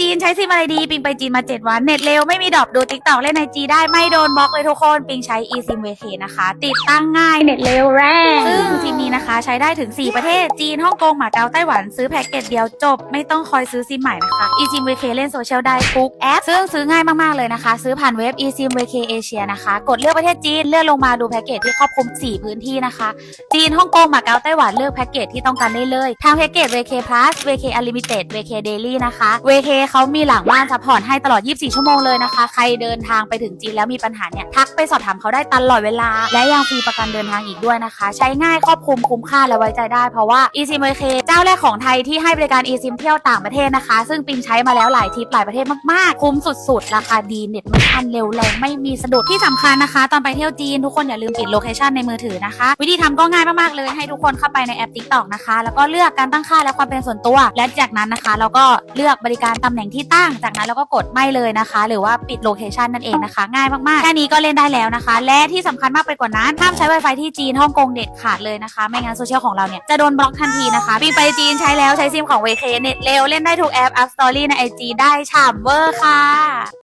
จีนใช้ซิมอะไรดี ปิงไปจีนมา 7 วันเน็ตเร็วไม่มีดรอปดูติ๊กต็อกเล่นไอจีได้ไม่โดนบล็อกเลยทุกคน ปิงใช้ eSIM VK นะคะ ติดตั้งง่ายเน็ตเร็วแรงซึ่งซิมนี้นะคะใช้ได้ถึง 4 ประเทศจีนฮ่องกงหมาเก๊าไต้หวันซื้อแพ็กเกจเดียวจบ ไม่ต้องคอยซื้อซิมใหม่นะคะ eSIM VK เล่นโซเชียลได้ทุกแอปซึ่งซื้อง่ายมากๆเลยนะคะ ซื้อผ่านเว็บ eSIM VK Asia นะคะกดเลือกประเทศจีนเลื่อนลงมาดูแพ็กเกจที่ครอบคลุม 4 พื้นที่นะคะจีนฮ่องกงหมาเก๊าไต้หวันเลือกแพ็กเกจที่ต้องการได้เลยทางแพ็กเกจ VK Plus VK Unlimited VK Daily นะคะ VK เขามีหลังบ้านซัพพอร์ตให้ตลอด 24 ชั่วโมงเลยนะคะ ใครเดินทางไปถึงจีนแล้วมีปัญหาเนี่ย ทักไปสอบถามเขาได้ตลอดเวลา และยังฟรีประกันเดินทางอีกด้วยนะคะ ใช้ง่ายครอบคลุมคุ้มค่าและไว้ใจได้เพราะว่า eSIM VK เจ้าแรกของไทยที่ให้บริการ eSIM เที่ยวต่างประเทศนะคะ ซึ่งปิงใช้มาแล้วหลายทริปหลายประเทศมากๆ คุ้มสุดๆ ราคาดีเน็ตไม่อันเร็วแรงไม่มีสะดุดที่สำคัญนะคะ ตอนไปเที่ยวจีนทุกคนอย่าลืมปิดโลเคชันในมือถือนะคะ วิธีทำก็ง่ายมากๆเลยให้ทุกคนเข้าไปในแอป TikTok นะคะ แล้วก็เลือกการตั้งค่าและความเป็นส่วนตัว และจากนั้นนะคะ เราก็เลือกบริการตำแหน่งที่ตั้ง จากนั้นเราก็กดไม่เลยนะคะ หรือว่าปิดโลเคชันนั่นเองนะคะ ง่ายมากๆ แค่นี้ก็เล่นได้แล้วนะคะ และที่สำคัญมากไปกว่านั้นห้ามใช้ Wi-Fi ที่จีนฮ่องกงเด็ดขาดเลยนะคะ ไม่งั้นโซเชียลของเราเนี่ยจะโดนบล็อกทันทีนะคะปีไปจีนใช้แล้วใช้ซิมของ VK เน็ตเร็วเล่นได้ทุกแอป App Story ใน IG ได้ฉ่ำเวอร์ค่ะ